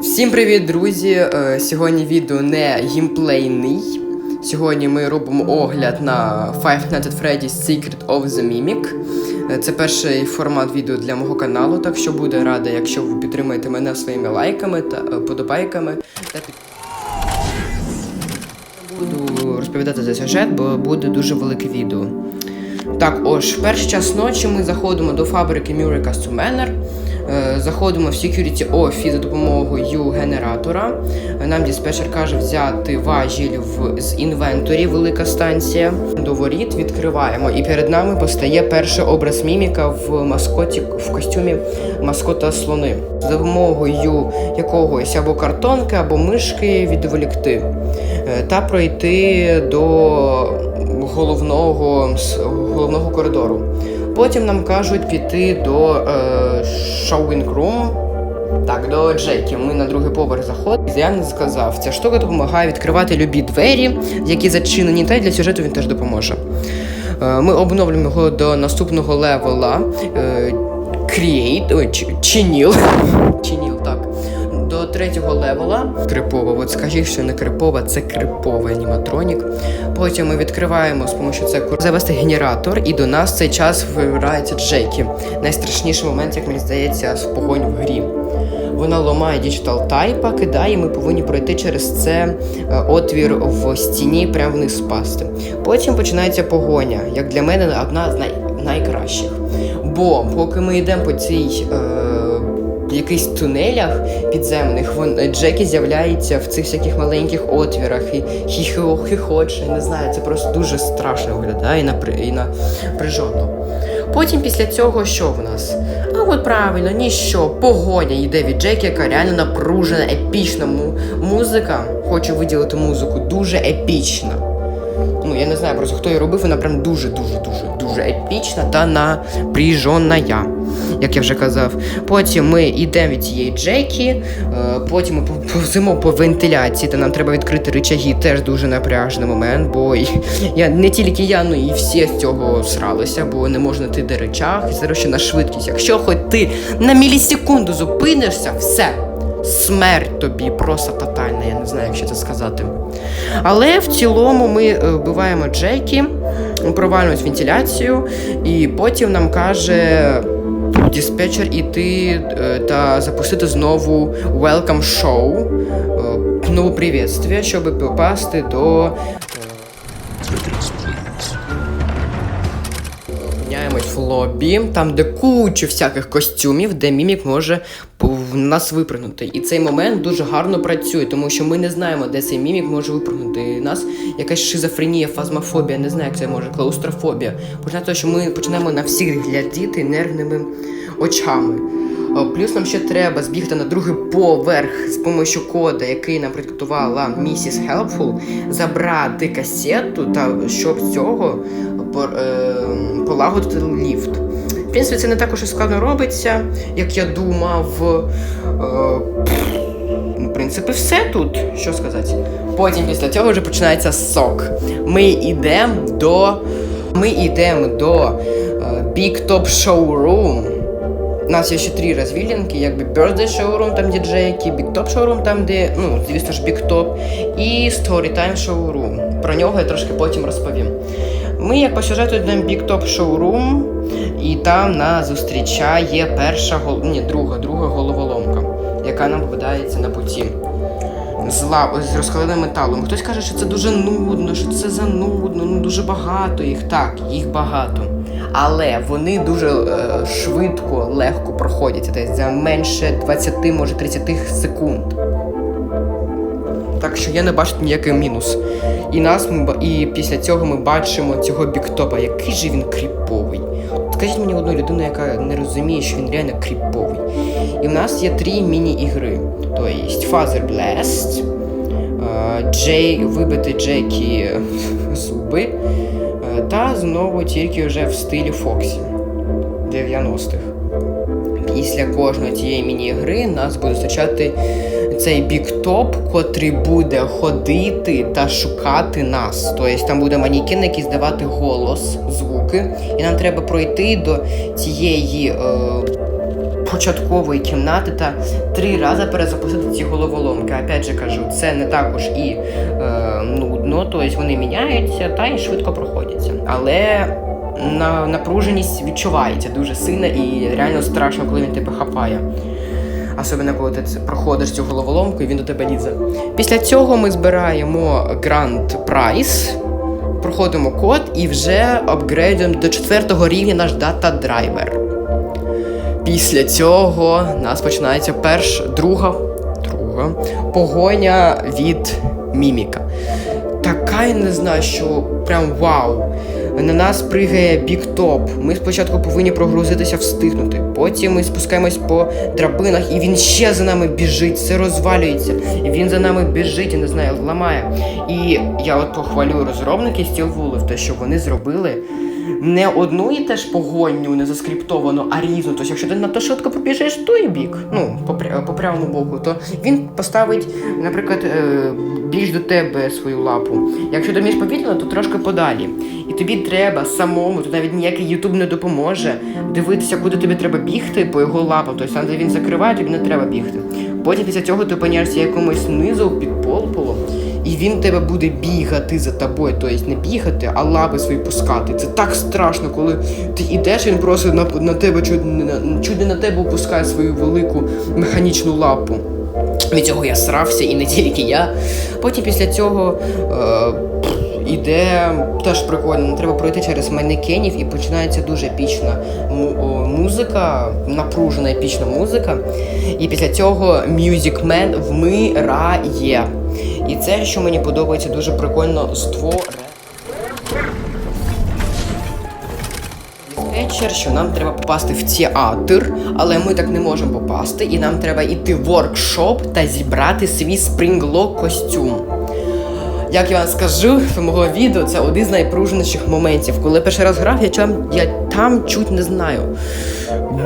Всім привіт, друзі! Е, Сьогодні відео не геймплейний. Сьогодні ми робимо огляд на Five Nights at Freddy's Secret of the Mimic. Е, Це перший формат відео для мого каналу, так що буде рада, якщо ви підтримаєте мене своїми лайками та е, подобайками. Та під... Буду розповідати за сюжет, бо буде дуже велике відео. Так, ось, перший час ночі ми заходимо до фабрики Custom Manor. Е, Заходимо в Security Office за допомогою генератора. Е, Нам диспетчер каже взяти важіль в, з інвенторі, велика станція. До воріт відкриваємо, і перед нами постає перший образ міміка в маскоті в костюмі маскота слони. За допомогою якогось або картонки, або мишки відволікти е, та пройти до головного, головного коридору. Потім нам кажуть піти до е, showing room. Так, до Джекі. Ми на другий поверх заходимо. Я не сказав, ця штука допомагає відкривати любі двері, які зачинені, та й для сюжету він теж допоможе. Е, Ми обновлюємо його до наступного левела. Е, Create, ой, чи- чиніл. Третього левела. Крипова. От скажіть, що не крипова, це криповий аніматронік. Потім ми відкриваємо з допомогою цього завести генератор, і до нас в цей час вибирається Джекі. Найстрашніший момент, як мені здається, з погонь в грі. Вона ламає діджитал тайпа, кидає, і ми повинні пройти через це е, отвір в стіні прямо вниз спасти. Потім починається погоня, як для мене одна з най- найкращих. Бо поки ми йдемо по цій. Е- якихось тунелях підземних вон Джекі з'являється в цих всяких маленьких отвірах і хіхо- хихоче. Не знаю, це просто дуже страшно виглядає і напри... і напряжено. Потім після цього що в нас? А от правильно, ніщо. Погоня йде від Джекі, яка реально напружена, епічна му- музика. Хочу виділити музику, дуже епічна. Ну, я не знаю просто хто її робив, вона прям дуже, дуже, епічна та напряжена, як я вже казав. Потім ми йдемо від цієї Джекі, е, потім ми пов- повземо по вентиляції, та нам треба відкрити рычаги, теж дуже напряжний момент, бо я не тільки я, ну і всі з цього сралися, бо не можна йти до речах, і ще на швидкість. Якщо хоч ти на мілісекунду зупинишся, все. Смерть тобі просто тотальна, я не знаю, як ще це сказати. Але в цілому ми е, вбиваємо Джекі, провалюємось вентиляцію, і потім нам каже диспетчер іти е, та запустити знову welcome show, е, нову привітствие, щоб попасти до. в лобі, там де куча всяких костюмів, де мімік може в нас випрыгнути. І цей момент дуже гарно працює, тому що ми не знаємо, де цей мімік може випрыгнути. У нас якась шизофренія, фазмофобія, не знаю, як це може, клаустрофобія. Починає того, що ми починаємо на всіх глядіти нервними очами. Плюс нам ще треба збігти на другий поверх з допомогою кода, який нам підготувала місіс Helpful, забрати касету та щоб з цього е, полагодити ліфт. Принципі, це не також складно робиться, як я думав. Е, Ну, в принципі, все тут. Що сказати? Потім після цього вже починається сок. Ми йдемо до. Ми йдемо до е, Big Top Showroom. У нас є ще три розвілянки, якби Birthday Showroom, там де Джекі, Big Top Showroom, там де, ну, звісно ж, Big Top, і Storytime Showroom. Про нього я трошки потім розповім. Ми, як по сюжету, йдемо в Big Top Showroom, і там нас зустрічає перша гол... ні, друга, друга головоломка, яка нам попадається на путі. З, лав... з розкаленим металом. Хтось каже, що це дуже нудно, що це занудно, ну дуже багато їх. Так, їх багато. Але вони дуже е, швидко, легко проходять. Тобто за менше 20, може 30 секунд. Так що я не бачу ніякий мінус. І нас ми і після цього ми бачимо цього біктопа. Який же він кріповий. Скажіть мені одну людину, яка не розуміє, що він реально кріповий. І в нас є три міні-ігри. Тобто Father Blast, е, Джей, вибити Джекі зуби. Та знову тільки вже в стилі Фоксі 90-х. Після кожної цієї міні-гри нас буде зустрічати цей біктоп, котрий буде ходити та шукати нас. Тобто там буде манікен, який здавати голос, звуки, і нам треба пройти до цієї е, початкової кімнати та три рази перезапустити ці головоломки. Опять же кажу, це не також і е, нудно, тобто вони міняються та й швидко проходяться. Але на, напруженість відчувається дуже сильно і реально страшно, коли він тебе хапає. Особливо, коли ти проходиш цю головоломку і він до тебе лізе. Після цього ми збираємо Grand Prize, проходимо код і вже апгрейдуємо до четвертого рівня наш дата драйвер. Після цього нас починається перша, друга, друга погоня від міміка. Така я не знаю, що прям вау. На нас пригає бік-топ. Ми спочатку повинні прогрузитися, встигнути. Потім ми спускаємось по драбинах, і він ще за нами біжить, все розвалюється. І він за нами біжить і не знаю, ламає. І я от похвалю розробників Steel Wolf, те, що вони зробили не одну і теж погоню не заскриптовану, а різну. Тобто, якщо ти надто швидко побіжиш в той бік, ну, по, правому боку, то він поставить, наприклад, е, більш до тебе свою лапу. Якщо ти вмієш повітряно, то трошки подалі. І тобі треба самому, тут навіть ніякий Ютуб не допоможе дивитися, куди тобі треба бігти по його лапам. Тобто там, де він закриває, тобі не треба бігти. Потім після цього ти опиняєшся якомусь низу під полполом, і він тебе буде бігати за тобою, тобто не бігати, а лапи свої пускати. Це так страшно, коли ти йдеш, він просто на, на тебе чуть на на тебе опускає свою велику механічну лапу. Від цього я срався, і не тільки я. Потім після цього е, іде теж прикольно, треба пройти через манекенів і починається дуже епічна музика, напружена епічна музика. І після цього Music Man вмирає. І це, що мені подобається, дуже прикольно створене. Диспетчер, що нам треба попасти в театр, але ми так не можемо попасти, і нам треба йти в воркшоп та зібрати свій спрінглок костюм. Як я вам скажу, в мого відео це один з найпружніших моментів. Коли перший раз грав, я там, я там чуть не знаю.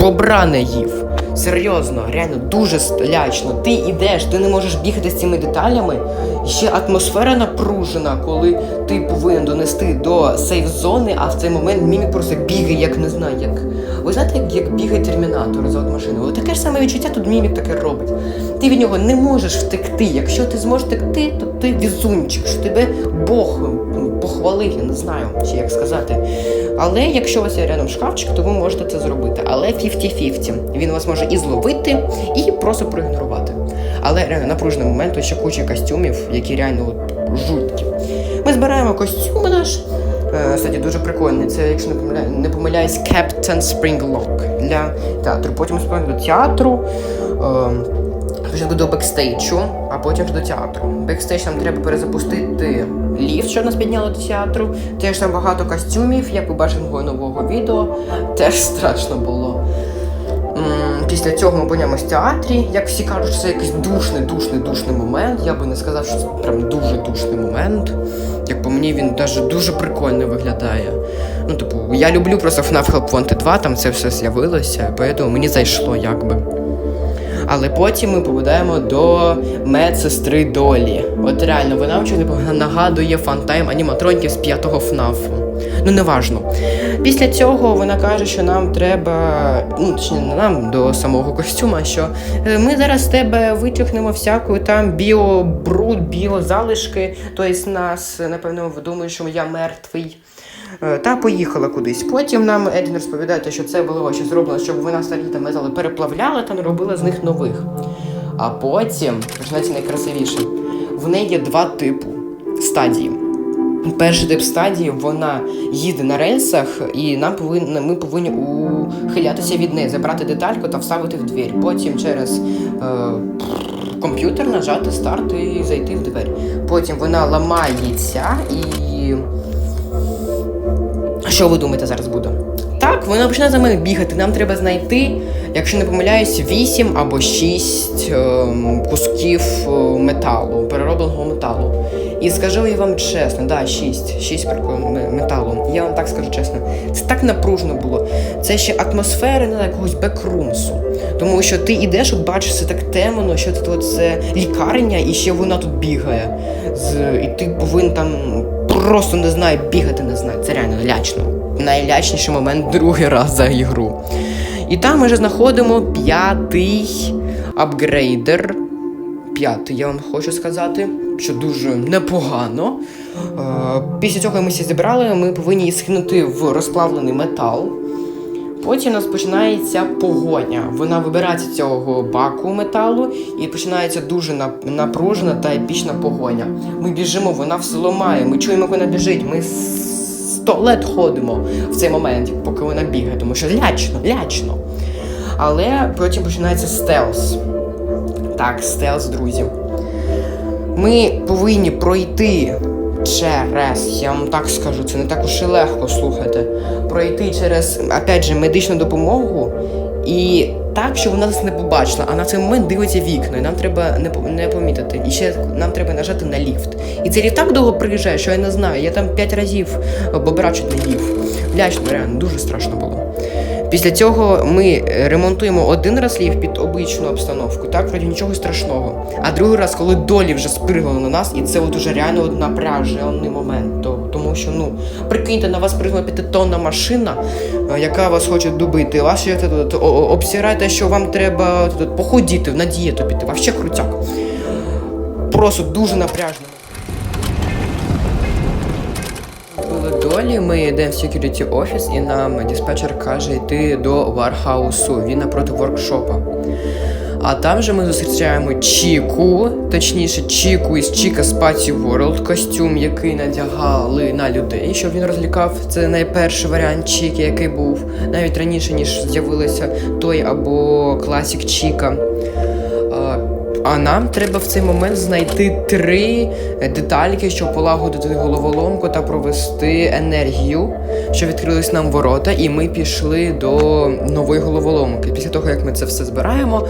Бобра не їв. Серйозно, реально дуже лячно. Ти йдеш, ти не можеш бігати з цими деталями. І ще атмосфера напружена, коли ти повинен донести до сейф-зони, а в цей момент мімік просто бігає, як не знаю, як. Ви знаєте, як, як бігає термінатор за машиною? От таке ж саме відчуття тут мімік таке робить. Ти від нього не можеш втекти. Якщо ти зможеш втекти, то ти візунчик, що тебе Бог похвалив, я не знаю, чи як сказати. Але якщо у вас є рядом шкафчик, то ви можете це зробити. Але 50-50. Він вас може і зловити, і просто проігнорувати. Але реально напружений момент, ще куча костюмів, які реально жуткі. Ми збираємо костюм наш. Е, Кстати, дуже прикольний. Це, якщо не помиляю, не помиляюсь, Captain Springlock для театру. Потім ми до театру. Спочатку до бекстейджу, а потім до театру. Бекстейдж нам треба перезапустити ліфт, щоб нас підняло до театру. Теж там багато костюмів, як ви бачите нового відео. Теж страшно було. Після цього ми опиняємось в театрі. Як всі кажуть, це якийсь душний, душний, душний момент. Я би не сказав, що це прям дуже душний момент. Як по мені, він даже дуже прикольно виглядає. Ну, типу, я люблю просто FNAF Help Wanted 2, там це все з'явилося, тому мені зайшло якби. Але потім ми попадаємо до медсестри Долі. От реально, вона чого нагадує фантайм аніматроньків з п'ятого ФНАФу. Ну, неважно. Після цього вона каже, що нам треба, ну точніше, не нам до самого костюма, що е, ми зараз з тебе витягнемо всяку там біобруд, біозалишки, тобто нас, напевно, думають, що я мертвий. Е, Та поїхала кудись. Потім нам Едін розповідає, що це було ще зроблено, щоб вона старі там метали переплавляла та не робила з них нових. А потім починається найкрасивіше. В неї є два типу стадії. Перший тип стадії вона їде на рельсах, і нам повинні, ми повинні ухилятися від неї, забрати детальку та вставити в двері. Потім через е, комп'ютер нажати старт і зайти в двері. Потім вона ламається і. Що ви думаєте зараз буде? Вона почне за мене бігати. Нам треба знайти, якщо не помиляюсь, 8 або 6 ем, кусків е, металу, переробленого металу. І скажу я вам чесно, да, 6, 6 металу. Я вам так скажу чесно. Це так напружено було. Це ще атмосфера на якогось бекрумсу. Тому що ти йдеш, от бачиш, це так темно, що це, це лікарня, і ще вона тут бігає. З, і ти повинен там просто не знаю, бігати не знаю. Це реально лячно. Найлячніший момент другий раз за ігру. І там ми вже знаходимо п'ятий апгрейдер. П'ятий, я вам хочу сказати, що дуже непогано. Е, Після цього ми всі зібрали, ми повинні її скинути в розплавлений метал. Потім у нас починається погоня. Вона вибирається цього баку металу і починається дуже напружена та епічна погоня. Ми біжимо, вона все ламає, ми чуємо, як вона біжить. Ми сто лет ходимо в цей момент, поки вона бігає, тому що лячно, лячно. Але потім починається стелс. Так, стелс, друзі. Ми повинні пройти через, я вам так скажу, це не так уж і легко слухайте. Пройти через, опять же, медичну допомогу і так, щоб вона нас не побачила, а на цей момент дивиться вікна, і нам треба не, не помітити. І ще нам треба нажати на ліфт. І цей ліфт так довго приїжджає, що я не знаю. Я там п'ять разів бобрачу не їв. Лячно, реально, дуже страшно було. Після цього ми е, ремонтуємо один раз ліфт під обичну обстановку, так, вроді нічого страшного. А другий раз, коли долі вже спригнули на нас, і це от уже реально от напряжений момент. То, тому що, ну, прикиньте, на вас пригнула п'ятитонна машина, е, яка вас хоче добити. О- обсирайте, що вам треба походіти, на дієту піти. Вообще крутяк. Просто дуже напряжно. Долі, ми йдемо в security офіс, і нам диспетчер каже йти до вархаусу. Він напроти воркшопа. А там же ми зустрічаємо Чіку, точніше, Чіку із Чіка Spaці World, костюм, який надягали на людей, щоб він розлікав. Це найперший варіант Чіки, який був навіть раніше, ніж з'явилися той або класік Чіка. А, нам треба в цей момент знайти три детальки, щоб полагодити головоломку та провести енергію, щоб відкрились нам ворота, і ми пішли до нової головоломки. Після того, як ми це все збираємо,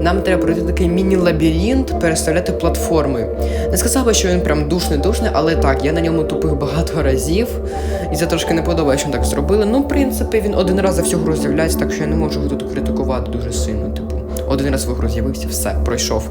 нам треба пройти такий міні-лабіринт, переставляти платформи. Не сказав би, що він прям душний-душний, але так, я на ньому тупих багато разів, і це трошки не подобається, що так зробили. Ну, в принципі, він один раз за всю гру з'являється, так що я не можу його тут критикувати дуже сильно. Типу, один раз вигру з'явився, все, пройшов.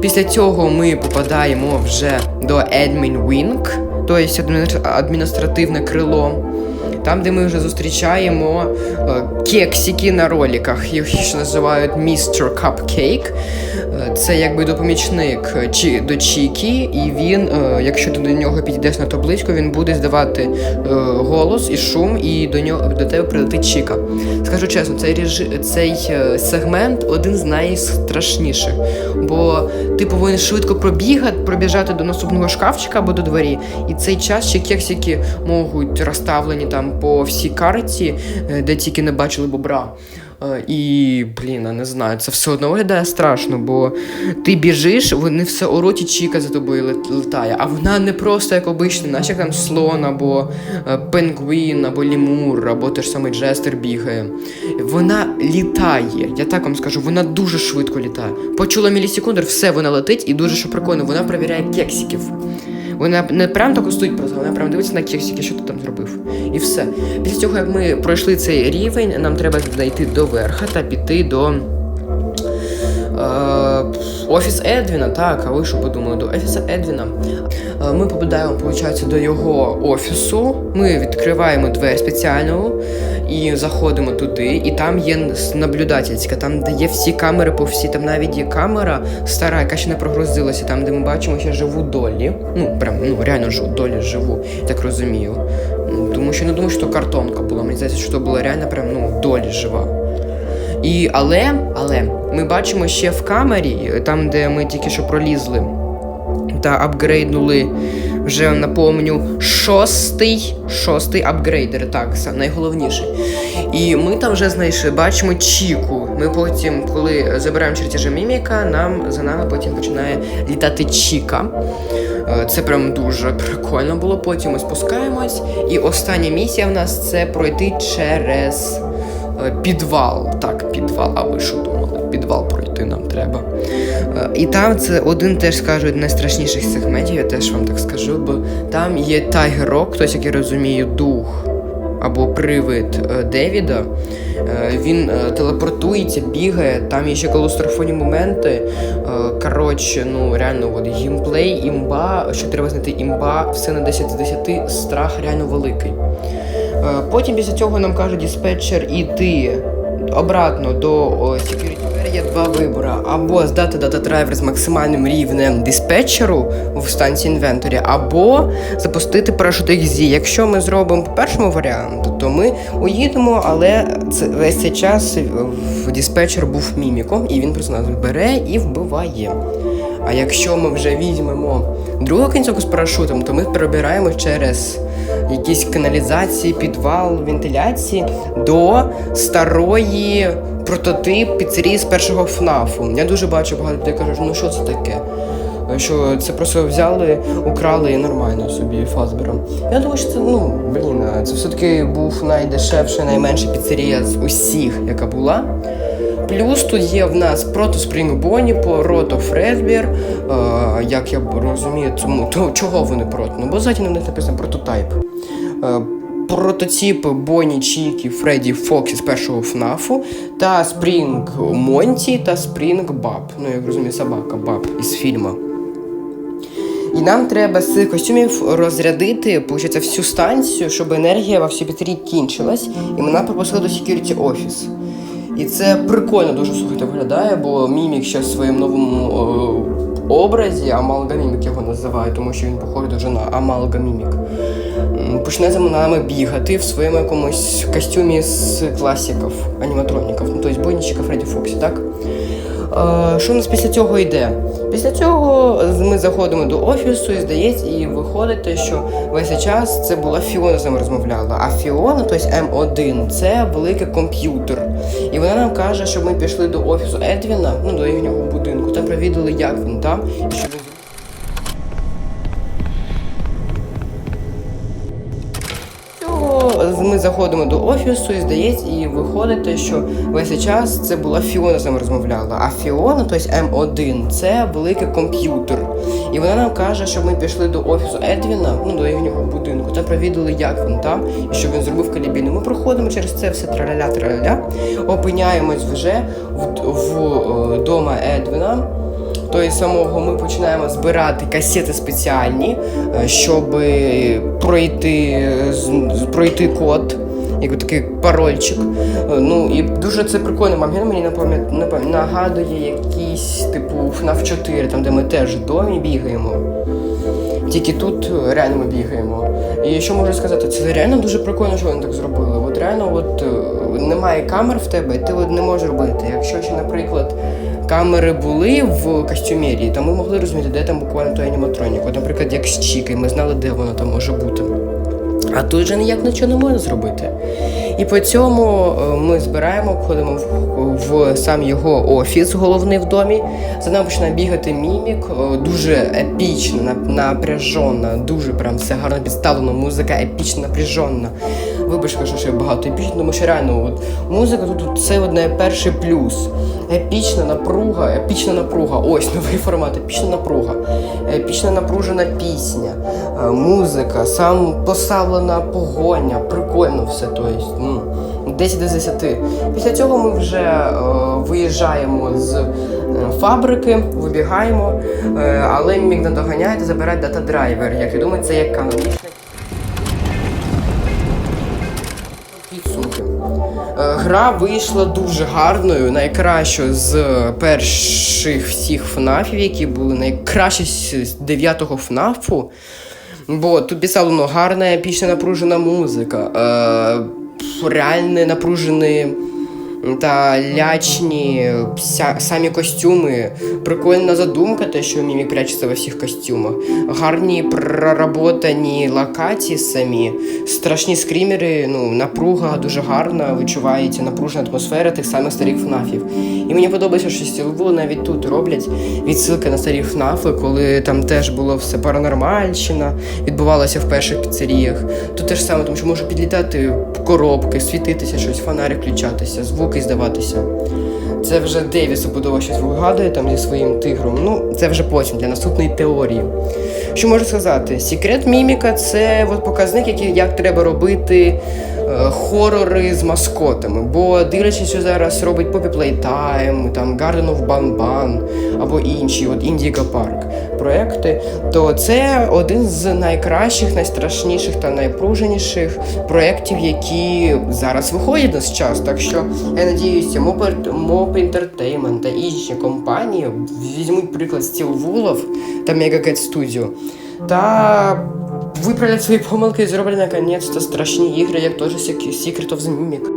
Після цього ми попадаємо вже до Admin Wing, тобто адміністр- адміністративне крило. Там, де ми вже зустрічаємо е, кексики на роліках, їх ще називають Mr. Cupcake. Е, Це якби допомічник е, до Чікі, і він, якщо ти до нього підійдеш на табличку, він буде здавати голос і шум, і до нього до тебе прилетить Чіка. Скажу чесно, цей режи, цей сегмент один з найстрашніших, бо ти повинен швидко пробігати, пробіжати до наступного шкафчика або до двері, і цей час ще кексики можуть розставлені там по всій карті, е, де тільки не бачили бобра. Е, І, блін, я не знаю, це все одно виглядає страшно, бо ти біжиш, вони все оруть і чіка за тобою лет- летає, а вона не просто як обична, наче як там слон або е, пенгвін, або лімур, або те ж самий джестер бігає. Вона літає, я так вам скажу, вона дуже швидко літає. Почула мілісекундер, все, вона летить, і дуже що прикольно, вона перевіряє кексиків. Вона не прям так стоїть просто, вона прям дивиться на кексики, що ти там зробив. І все. Після цього, як ми пройшли цей рівень, нам треба знайти до верха та піти до. Е, Офіс Едвіна, так, а ви що подумали? До офісу Едвіна. Е, Ми попадаємо, виходить, до його офісу. Ми відкриваємо двері спеціальну і заходимо туди. І там є наблюдательська, там де є всі камери по всій, там навіть є камера стара, яка ще не прогрузилася, там, де ми бачимо, що живу долі. Ну, прям, ну реально живу, долі живу, так розумію. Тому що не думаю, що то картонка була. Мені здається, що то була реально прям ну, долі жива. І але, але ми бачимо ще в камері, там, де ми тільки що пролізли та апгрейднули вже напомню, шостий, шостий апгрейдер, так, це найголовніший. І ми там вже знайшли, бачимо Чіку. Ми потім, коли забираємо чертежі міміка, нам за нами потім починає літати Чіка. Е, Це прям дуже прикольно було. Потім ми спускаємось. І остання місія в нас це пройти через підвал. Так, підвал, а ви що думали? Підвал пройти нам треба. Е, І там це один теж скажу з найстрашніших сегментів, я теж вам так скажу, бо там є тайгерок, хтось, як я розумію, дух або привид е, Девіда. Е, Він е, телепортується, бігає, там є ще клаустрофонні моменти. Е, Коротше, ну реально от, геймплей, імба, що треба знайти імба, все на 10 з 10, страх реально великий. Е, Потім після цього нам каже диспетчер іти обратно до security є два вибори: або здати дата драйвер з максимальним рівнем диспетчеру в станції інвенторі, або запустити парашут XZ. Якщо ми зробимо по першому варіанту, то ми уїдемо, але це весь цей час в диспетчер був міміком, і він просто нас бере і вбиває. А якщо ми вже візьмемо другу кінцівку з парашутом, то ми перебираємо через якісь каналізації, підвал, вентиляції до старої прототип піцерії з першого ФНАФу. Я дуже бачу багато людей кажуть, ну що це таке? Що це просто взяли, украли і нормально собі фазбером. Я думаю, що це ну блін, це все-таки був найдешевша, найменша піцерія з усіх, яка була. Плюс тут є в нас прото Bonnie, прото е, як я розумію, тому то, чого вони прото? Ну, бо ззаді на них написано прототайп. Е, прототипи Бонні, Чікі, Фредді, Фоксі з першого ФНАФу та Спрінг Монті та Спрінг Баб. Ну, як розумію, собака Баб із фільму. І нам треба з костюмів розрядити получається, всю станцію, щоб енергія во всій батареї кінчилась, і мене пропустили до Security Office. І це прикольно дуже слухайте виглядає, бо мімік ще в своєму новому о, образі, амалгамімік його називають, тому що він похожий дуже на амалгамімік. Почне за нами бігати в своєму якомусь костюмі з класиків, аніматроніків, ну тобто Бойнічика Фредді Фоксі, так? Е, Що у нас після цього йде? Після цього ми заходимо до офісу і здається, і виходить що весь час це була Фіона з нами розмовляла. А Фіона, тобто М1, це великий комп'ютер. І вона нам каже, що ми пішли до офісу Едвіна, ну до їхнього будинку, та провідали, як він там, і що ми заходимо до офісу і здається, і виходить що весь час це була Фіона з нами розмовляла. А Фіона, тобто М1, це великий комп'ютер. І вона нам каже, щоб ми пішли до офісу Едвіна, ну до їхнього будинку, там провідали, як він там, і що він зробив калібіну. Ми проходимо через це все траля траля опиняємось вже в, в, е, Едвіна. Тої самого ми починаємо збирати касети спеціальні, е, щоб пройти, пройти код, як такий парольчик. Е, Ну і дуже це прикольно. Момент мені нагадує якийсь типу FNAF 4, там де ми теж в домі бігаємо. Тільки тут е, реально ми бігаємо. І що можу сказати, це реально дуже прикольно, що вони так зробили. От реально, от немає камер в тебе, ти не можеш робити. Якщо ще, наприклад, камери були в костюмерії, то ми могли розуміти, де там буквально той аніматронік. От, наприклад, як з Чіки, ми знали, де воно там може бути. А тут же ніяк нічого не можна зробити. І по цьому е, ми збираємо, входимо в, сам його офіс, головний в домі. За нами починає бігати мімік, е, дуже епічно, напряжена, дуже прям все гарно підставлено, музика епічно напряжена. Вибач, кажу, що я багато епічно, тому що реально от, музика тут, це от найперший плюс. Епічна напруга, епічна напруга. Ось новий формат, епічна напруга, епічна напружена пісня, е, музика, сам поставлена погоня, прикольно все. Тобто, ну, 10 з 10. Після цього ми вже е, виїжджаємо з е, фабрики, вибігаємо, е, але міг надоганяє та забирає дата-драйвер. Як думаю, це як канонічний підсумки. Е, Гра вийшла дуже гарною, найкращою з перших всіх ФНАФів, які були найкращі з з дев'ятого ФНАФу. Бо тут писало ну, гарна, епічна напружена музика, е, реальне напружений та лячні самі костюми. Прикольна задумка, те, що мімік прячеться во всіх костюмах. Гарні проработані локації самі, страшні скрімери, ну, напруга дуже гарна, відчувається напружена атмосфера тих самих старих ФНАФів. І мені подобається, що Стілву навіть тут роблять відсилки на старі ФНАФи, коли там теж було все паранормальщина, відбувалося в перших піцеріях. Тут те ж саме, тому що може підлітати коробки, світитися щось, фонарик включатися, звуки здаватися. Це вже Девіс обудова щось вигадує там зі своїм тигром. Ну, це вже потім для наступної теорії. Що можу сказати? Секрет міміка це от показник, який, як треба робити хорори з маскотами. Бо дивлячись, що зараз робить Poppy Playtime, там Garden of Banban або інші, от Indigo Park проекти, то це один з найкращих, найстрашніших та найпруженіших проєктів, які зараз виходять на час. Так що я надіюся, Mob Entertainment та інші компанії візьмуть приклад Steel Woolов та Mega Cat Studio та виправлять свої помилки і зроблять наконець-то страшні ігри, як теж Secret of the Mimic.